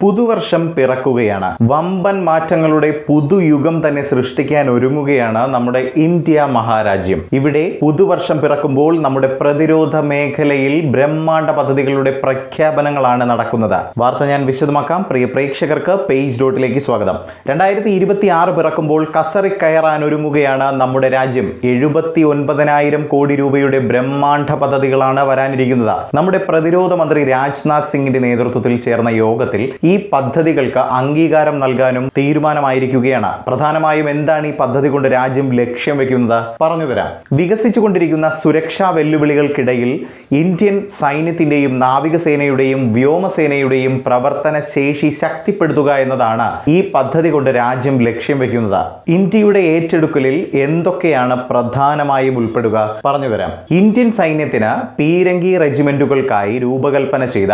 പുതുവർഷം പിറക്കുകയാണ്. വമ്പൻ മാറ്റങ്ങളുടെ പുതുയുഗം തന്നെ സൃഷ്ടിക്കാൻ ഒരുങ്ങുകയാണ് നമ്മുടെ ഇന്ത്യ മഹാരാജ്യം. ഇവിടെ പുതുവർഷം പിറക്കുമ്പോൾ നമ്മുടെ പ്രതിരോധ മേഖലയിൽ ബ്രഹ്മാണ്ഡ പദ്ധതികളുടെ പ്രഖ്യാപനങ്ങളാണ് നടക്കുന്നത്. വാർത്ത ഞാൻ വിശദമാക്കാം. പ്രിയ പ്രേക്ഷകർക്ക് പേജ് ഡോട്ടിലേക്ക് സ്വാഗതം. രണ്ടായിരത്തി ഇരുപത്തി ആറ് പിറക്കുമ്പോൾ കസറി കയറാൻ ഒരുങ്ങുകയാണ് നമ്മുടെ രാജ്യം. എഴുപത്തി ഒൻപതിനായിരം കോടി രൂപയുടെ ബ്രഹ്മാണ്ഡ പദ്ധതികളാണ് വരാനിരിക്കുന്നത്. നമ്മുടെ പ്രതിരോധ മന്ത്രി രാജ്നാഥ് സിംഗിന്റെ നേതൃത്വത്തിൽ ചേർന്ന യോഗത്തിൽ ഈ പദ്ധതികൾക്ക് അംഗീകാരം നൽകാനും തീരുമാനമായിരിക്കുകയാണ്. പ്രധാനമായും എന്താണ് ഈ പദ്ധതി കൊണ്ട് രാജ്യം ലക്ഷ്യം വെക്കുന്നത്? പറഞ്ഞുതരാം വികസിച്ചുകൊണ്ടിരിക്കുന്ന സുരക്ഷാ വെല്ലുവിളികൾക്കിടയിൽ ഇന്ത്യൻ സൈന്യത്തിന്റെയും നാവികസേനയുടെയും വ്യോമസേനയുടെയും പ്രവർത്തന ശേഷി ശക്തിപ്പെടുത്തുക എന്നതാണ് ഈ പദ്ധതി കൊണ്ട് രാജ്യം ലക്ഷ്യം വെക്കുന്നത്. ഇന്ത്യയുടെ ഏറ്റെടുക്കലിൽ എന്തൊക്കെയാണ് പ്രധാനമായും ഉൾപ്പെടുക? പറഞ്ഞുതരാം ഇന്ത്യൻ സൈന്യത്തിന് പീരങ്കി റെജിമെന്റുകൾക്കായി രൂപകൽപ്പന ചെയ്ത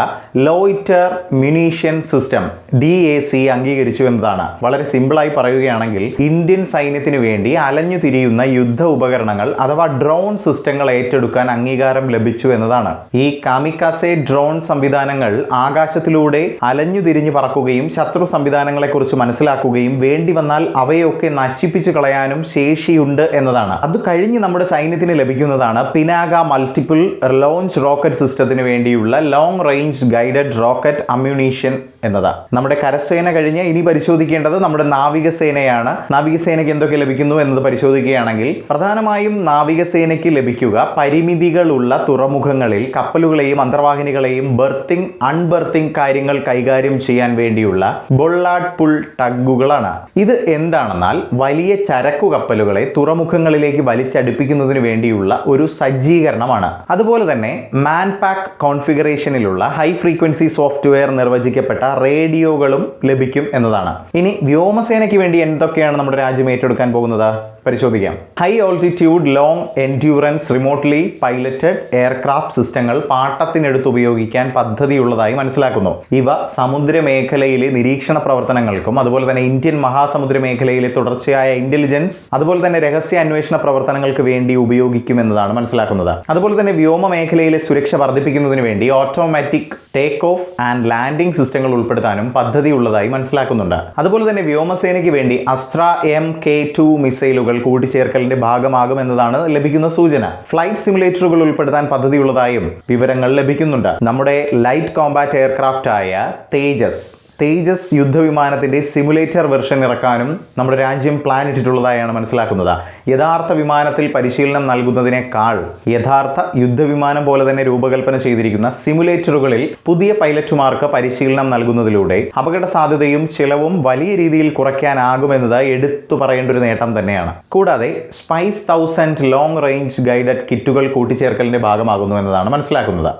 loiter munition system D A C അംഗീകരിച്ചു എന്നതാണ്. വളരെ സിമ്പിളായി പറയുകയാണെങ്കിൽ ഇന്ത്യൻ സൈന്യത്തിന് വേണ്ടി അലഞ്ഞു തിരിയുന്ന യുദ്ധ ഉപകരണങ്ങൾ അഥവാ ഡ്രോൺ സിസ്റ്റങ്ങൾ ഏറ്റെടുക്കാൻ അംഗീകാരം ലഭിച്ചു എന്നതാണ്. ഈ കാമിക്കാസെ ഡ്രോൺ സംവിധാനങ്ങൾ ആകാശത്തിലൂടെ അലഞ്ഞു തിരിഞ്ഞു പറക്കുകയും ശത്രു സംവിധാനങ്ങളെ കുറിച്ച് മനസ്സിലാക്കുകയും വേണ്ടി വന്നാൽ അവയൊക്കെ നശിപ്പിച്ചു കളയാനും ശേഷിയുണ്ട് എന്നതാണ്. അത് കഴിഞ്ഞ് നമ്മുടെ സൈന്യത്തിന് ലഭിക്കുന്നതാണ് പിനാക മൾട്ടിപ്പിൾ ലോഞ്ച് റോക്കറ്റ് സിസ്റ്റത്തിന് വേണ്ടിയുള്ള long range guided rocket ammunition എന്നതാ. നമ്മുടെ കരസേന കഴിഞ്ഞ് ഇനി പരിശോധിക്കേണ്ടത് നമ്മുടെ നാവികസേനയാണ്. നാവികസേനയ്ക്ക് എന്തൊക്കെ ലഭിക്കുന്നു എന്നത് പരിശോധിക്കുകയാണെങ്കിൽ പ്രധാനമായും നാവികസേനയ്ക്ക് ലഭിക്കുക പരിമിതികളുള്ള തുറമുഖങ്ങളിൽ കപ്പലുകളെയും അന്തർവാഹിനികളെയും ബർത്തിങ് അൺബർത്തിങ് കാര്യങ്ങൾ കൈകാര്യം ചെയ്യാൻ വേണ്ടിയുള്ള ബൊള്ളാഡ് പുൾ ടഗുകളാണ് ഇത് എന്താണെന്നാൽ വലിയ ചരക്കു കപ്പലുകളെ തുറമുഖങ്ങളിലേക്ക് വലിച്ചടുപ്പിക്കുന്നതിന് വേണ്ടിയുള്ള ഒരു സജ്ജീകരണമാണ്. അതുപോലെ തന്നെ മാൻ പാക്ക് കോൺഫിഗറേഷനിലുള്ള ഹൈ ഫ്രീക്വൻസി സോഫ്റ്റ്വെയർ നിർവചിക്കപ്പെട്ട റേഡിയോകളും ലഭിക്കും എന്നതാണ്. ഇനി വ്യോമസേനയ്ക്ക് വേണ്ടി എന്തൊക്കെയാണ് നമ്മുടെ രാജ്യം ഏറ്റെടുക്കാൻ പോകുന്നത്? പരിശോധിക്കാം. High altitude long endurance remotely piloted aircraft സിസ്റ്റങ്ങൾ പാട്ടത്തിനെടുത്ത് ഉപയോഗിക്കാൻ പദ്ധതിയുള്ളതായി മനസ്സിലാക്കുന്നു. ഇവ സമുദ്ര മേഖലയിലെ നിരീക്ഷണ പ്രവർത്തനങ്ങൾക്കും അതുപോലെ തന്നെ ഇന്ത്യൻ മഹാസമുദ്ര മേഖലയിലെ തുടർച്ചയായ ഇന്റലിജൻസ് അതുപോലെ തന്നെ രഹസ്യ അന്വേഷണ പ്രവർത്തനങ്ങൾക്ക് വേണ്ടി ഉപയോഗിക്കുമെന്നതാണ് മനസ്സിലാക്കുന്നത്. അതുപോലെ തന്നെ വ്യോമ മേഖലയിലെ സുരക്ഷ വർദ്ധിപ്പിക്കുന്നതിന് വേണ്ടി automatic take off and landing സിസ്റ്റങ്ങൾ ഉൾപ്പെടുത്താനും പദ്ധതിയുള്ളതായി മനസ്സിലാക്കുന്നുണ്ട്. അതുപോലെ തന്നെ വ്യോമസേനയ്ക്ക് വേണ്ടി അസ്ത്ര എം കെ ടു മിസൈലുകൾ കൂട്ടിച്ചേർക്കലിന്റെ ഭാഗമാകുമെന്നതാണ് ലഭിക്കുന്ന സൂചന. ഫ്ലൈറ്റ് സിമുലേറ്ററുകൾ ഉൾപ്പെടുത്താൻ പദ്ധതിയുള്ളതായും വിവരങ്ങൾ ലഭിക്കുന്നുണ്ട്. നമ്മുടെ ലൈറ്റ് കോമ്പാറ്റ് എയർക്രാഫ്റ്റ് ആയ തേജസ് തേജസ് യുദ്ധവിമാനത്തിന്റെ സിമുലേറ്റർ വെർഷൻ ഇറക്കാനും നമ്മുടെ രാജ്യം പ്ലാൻ ഇട്ടിട്ടുള്ളതായാണ് മനസ്സിലാക്കുന്നത്. യഥാർത്ഥ വിമാനത്തിൽ പരിശീലനം നൽകുന്നതിനേക്കാൾ യഥാർത്ഥ യുദ്ധവിമാനം പോലെ തന്നെ രൂപകൽപ്പന ചെയ്തിരിക്കുന്ന സിമുലേറ്ററുകളിൽ പുതിയ പൈലറ്റുമാർക്ക് പരിശീലനം നൽകുന്നതിലൂടെ അപകട സാധ്യതയും ചിലവും വലിയ രീതിയിൽ കുറയ്ക്കാനാകുമെന്നത് എടുത്തു പറയേണ്ട ഒരു നേട്ടം തന്നെയാണ്. കൂടാതെ spice thousand long range guided കിറ്റുകൾ കൂട്ടിച്ചേർക്കലിന്റെ ഭാഗമാകുന്നു എന്നതാണ് മനസ്സിലാക്കുന്നത്.